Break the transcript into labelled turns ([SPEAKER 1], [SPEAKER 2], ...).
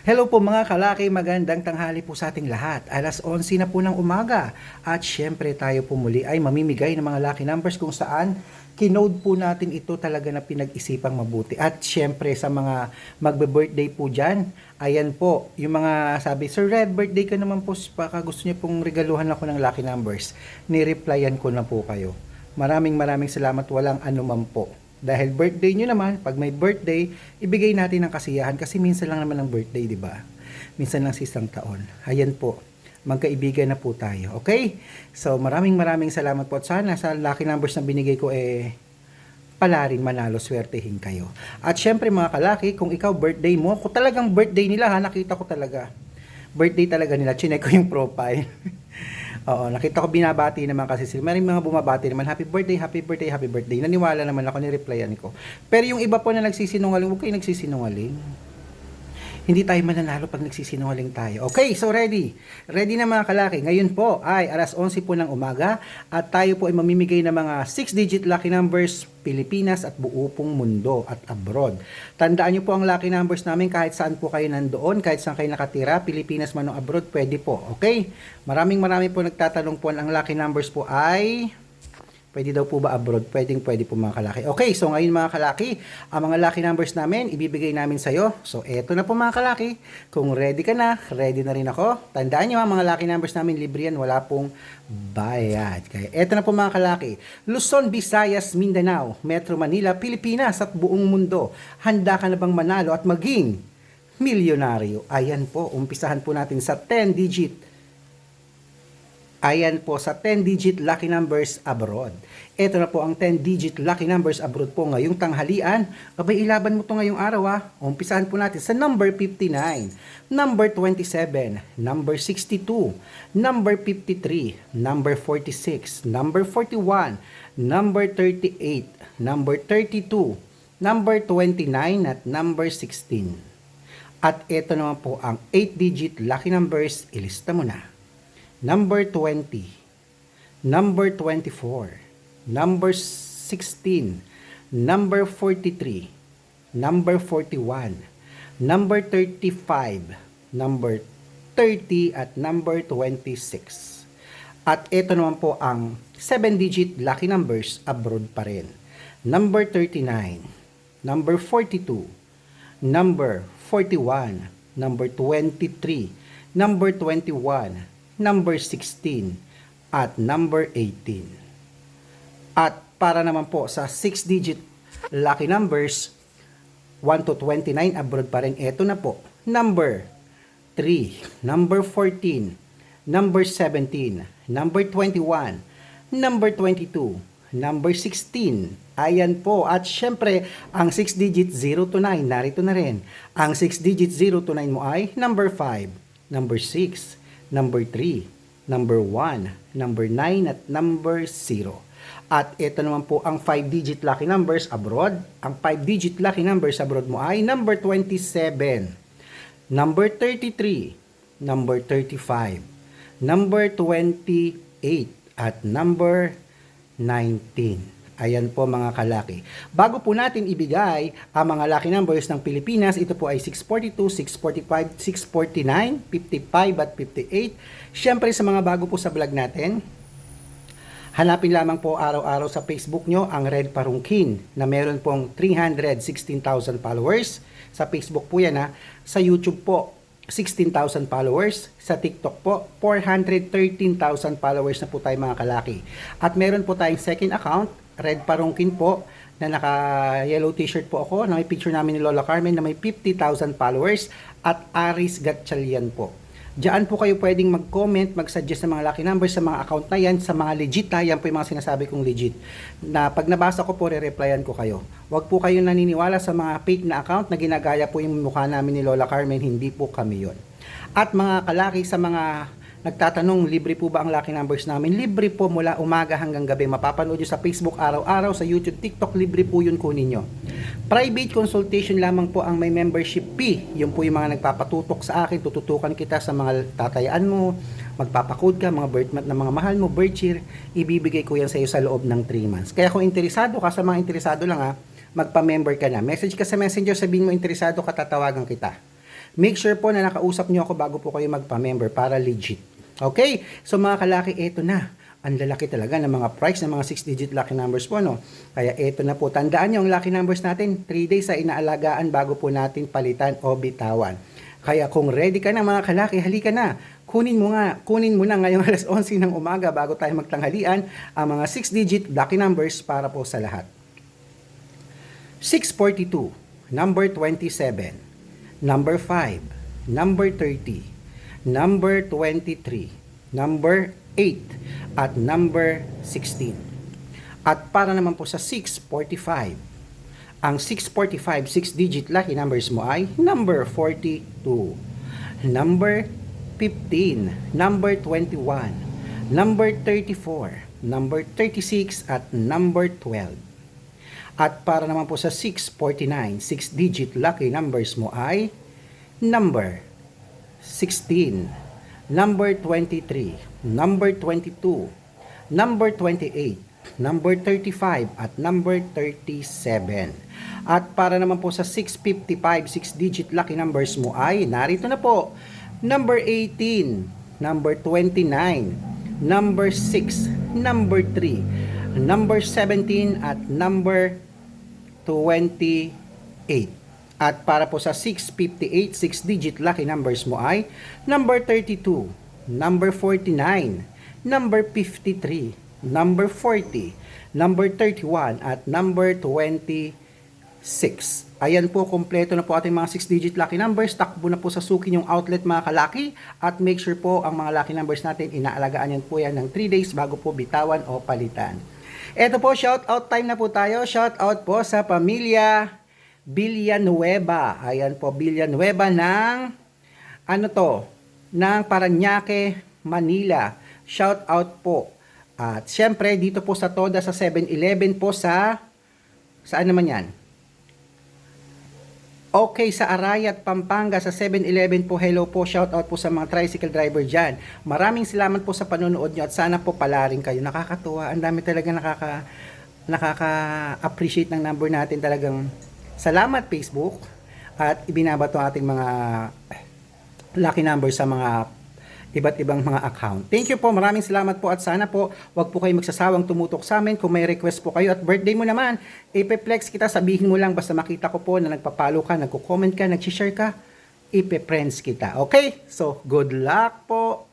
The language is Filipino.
[SPEAKER 1] Hello po mga kalaki, magandang tanghali po sa ating lahat. Alas 11 na po ng umaga. At syempre tayo po muli ay mamimigay ng mga lucky numbers kung saan kinode po natin ito talaga na pinag-isipang mabuti. At syempre sa mga magbe-birthday po dyan, ayan po, yung mga sabi, Sir Red, birthday ka naman po, baka gusto niyo pong regaluhan ako ng lucky numbers. Ni-replyan ko na po kayo. Maraming maraming salamat, walang anuman po. Dahil birthday nyo naman, pag may birthday, ibigay natin ng kasiyahan kasi minsan lang naman ang birthday, di ba? Minsan lang sa isang taon. Ayan po, magkaibigan na po tayo. Okay? So maraming maraming salamat po at sana sa lucky numbers na binigay ko eh pala rin manalo, swertehin kayo. At syempre mga kalaki, kung ikaw birthday mo, kung talagang birthday nila ha, nakita ko talaga. Birthday talaga nila, chinek ko yung profile. Oo, nakita ko binabati naman kasi sila. May mga bumabati naman, happy birthday, happy birthday, happy birthday. Naniwala naman ako, ni-replyan ko. Pero yung iba po na nagsisinungaling, huwag kayo nagsisinungaling. Hindi tayo mananalo pag nagsisinungaling tayo. Okay, so ready. Ready na mga kalaki. Ngayon po ay alas 11 po ng umaga at tayo po ay mamimigay ng mga 6-digit lucky numbers Pilipinas at buo pong mundo at abroad. Tandaan niyo po ang lucky numbers namin kahit saan po kayo nandoon, kahit saan kayo nakatira, Pilipinas man o abroad, pwede po. Okay? Maraming marami po nagtatanong po ang lucky numbers po ay Pwede daw po ba abroad? Pwedeng pwede po mga kalaki. Okay, so ngayon mga kalaki, ang mga lucky numbers namin, ibibigay namin sa'yo. So eto na po mga kalaki. Kung ready ka na, ready na rin ako. Tandaan nyo ang mga lucky numbers namin, libre yan, wala pong bayad. Kaya eto na po mga kalaki. Luzon, Visayas, Mindanao, Metro Manila, Pilipinas at buong mundo. Handa ka na bang manalo at maging milyonaryo? Ayan po, umpisahan po natin sa 10 digit Ayan po sa 10-digit lucky numbers abroad. Ito na po ang 10-digit lucky numbers abroad po ngayong tanghalian. Abay, ilaban mo to ngayong araw ha. Umpisahan po natin sa number 59, number 27, number 62, number 53, number 46, number 41, number 38, number 32, number 29 at number 16. At ito naman po ang 8-digit lucky numbers. Ilista mo na number 20, number 24, number 16, number 43, number 41, number 35, number 30 at number 26. At ito naman po ang 7-digit lucky numbers abroad pa rin. Number 39, number 42, number 41, number 23, number 21, number 16, at number 18. At para naman po sa 6-digit lucky numbers, 1 to 29 abroad pa rin. Ito na po. Number 3, number 14, number 17, number 21, number 22, number 16. Ayan po. At syempre, ang 6 digit 0 to 9, narito na rin. Ang 6 digit 0 to 9 mo ay number 5, number 6, number 3, number 1, number 9 at number 0. At ito naman po ang 5-digit lucky numbers abroad. Ang 5-digit lucky numbers abroad mo ay number 27, number 33, number 35, number 28, at number 19. Ayan po mga kalaki. Bago po natin ibigay ang mga lucky numbers ng Pilipinas, ito po ay 642, 645, 649, 55 at 58. Siyempre sa mga bago po sa vlog natin, hanapin lamang po araw-araw sa Facebook nyo ang Red Parungkin na meron pong 316,000 followers. Sa Facebook po yan ha. Sa YouTube po, 16,000 followers. Sa TikTok po, 413,000 followers na po tayo mga kalaki. At meron po tayong second account red parungkin po na naka yellow t-shirt po ako na may picture namin ni Lola Carmen na may 50,000 followers at Aris Gatchalian po. Diyan po kayo pwedeng mag-comment, mag-suggest ng mga lucky numbers sa mga account na yan, sa mga legit na, yan po yung mga sinasabi kong legit. Na pag nabasa ko po, re-replyan ko kayo. Huwag po kayo naniniwala sa mga fake na account na ginagaya po yung mukha namin ni Lola Carmen, hindi po kami yon. At mga kalaki sa mga nagtatanong, libre po ba ang lucky numbers namin? Libre po mula umaga hanggang gabi. Mapapanood nyo sa Facebook araw-araw, sa YouTube, TikTok, libre po yun kunin nyo. Private consultation lamang po ang may membership fee. Yun po yung mga nagpapatutok sa akin, tututukan kita sa mga tatayaan mo, magpapakode ka, mga birth month ng mga mahal mo, birth year, ibibigay ko yan sa iyo sa loob ng 3 months. Kaya kung interesado ka, sa mga interesado lang ha, magpa-member ka na. Message ka sa messenger, sabihin mo interesado ka, tatawagan kita make sure po na nakausap nyo ako bago po kayo magpa-member para legit. Okay? So mga kalaki, eto na. Ang lalaki talaga ng mga price ng mga 6-digit lucky numbers po, no? Kaya eto na po. Tandaan nyo ang lucky numbers natin. 3 days sa inaalagaan bago po natin palitan o bitawan. Kaya kung ready ka na mga kalaki, halika na. Kunin mo nga, kunin mo na ngayong alas 11 ng umaga bago tayo magtanghalian ang mga 6-digit lucky numbers para po sa lahat. 642, number 27, number 5, number 30, number 23, number 8, at number 16. At para naman po sa 645, ang 645 6-digit lucky numbers mo ay number 42, number 15, number 21, number 34, number 36, at number 12. At para naman po sa 649, 6-digit lucky numbers mo ay number 16, number 23, number 22, number 28, number 35, at number 37. At para naman po sa 655, 6-digit lucky numbers mo ay narito na po, number 18, number 29, number 6, number 3, number 17, at number 28. At para po sa 658, 6-digit lucky numbers mo ay number 32, number 49, number 53, number 40, number 31, at number 26. Ayan po, kompleto na po ating mga 6-digit lucky numbers. Takbo na po sa suki yung outlet mga kalaki. At make sure po ang mga lucky numbers natin, inaalagaan yan po yan ng 3 days bago po bitawan o palitan. Ito po, shout out time na po tayo. Shout out po sa pamilya Villanueva. Ayan po, Villanueva ng ano to, ng Paranaque, Manila. Shout out po. At syempre, dito po sa Toda sa 7-Eleven po sa, saan naman yan? Okay, sa Arayat, Pampanga, sa 7-Eleven po, hello po, shout out po sa mga tricycle driver dyan. Maraming salamat po sa panonood nyo at sana po pala rin kayo. Nakakatuwa, ang dami talaga nakaka, nakaka-appreciate ng number natin talagang salamat Facebook at ibinabato ating mga lucky numbers sa mga iba't ibang mga account. Thank you po, maraming salamat po at sana po wag po kayo magsasawang tumutok sa amin kung may request po kayo at birthday mo naman, ipe-flex kita, sabihin mo lang basta makita ko po na nagpapalo ka, nagko-comment ka, nag-share ka, ipe-friends kita. Okay? So, good luck po!